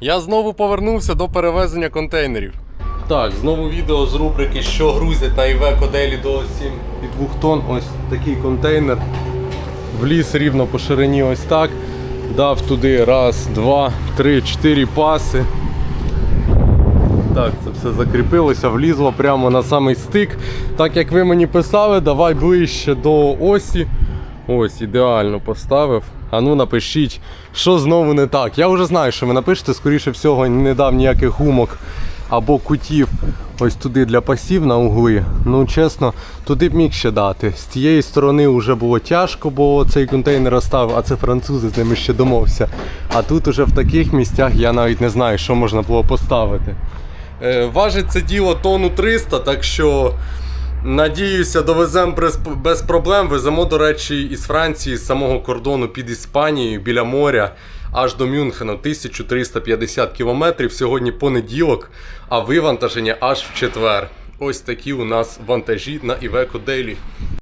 Я знову повернувся до перевезення контейнерів. Так, знову відео з рубрики Що грузять на Iveco Daily до 7 і 2 тонн. Ось такий контейнер. Вліз рівно по ширині ось так. Дав туди раз, два, три, чотири паси. Так, це все закріпилося, влізло прямо на самий стик. Так як ви мені писали, давай ближче до осі. Ось, ідеально поставив. А ну напишіть, що знову не так. Я вже знаю, що ви напишете, скоріше всього, не дав ніяких гумок або кутів ось туди для пасів на угли. Ну, чесно, туди б міг ще дати. З тієї сторони вже було тяжко, бо цей контейнер остав, а це французи з ними ще домовся. А тут уже в таких місцях я навіть не знаю, що можна було поставити. Е, важить це діло тонну 300, так що надіюся, довеземо без, проблем. Веземо, до речі, із Франції, з самого кордону під Іспанією біля моря. Аж до Мюнхена 1350 кілометрів. Сьогодні понеділок, а вивантаження аж в четвер. Ось такі у нас вантажі на Iveco Daily.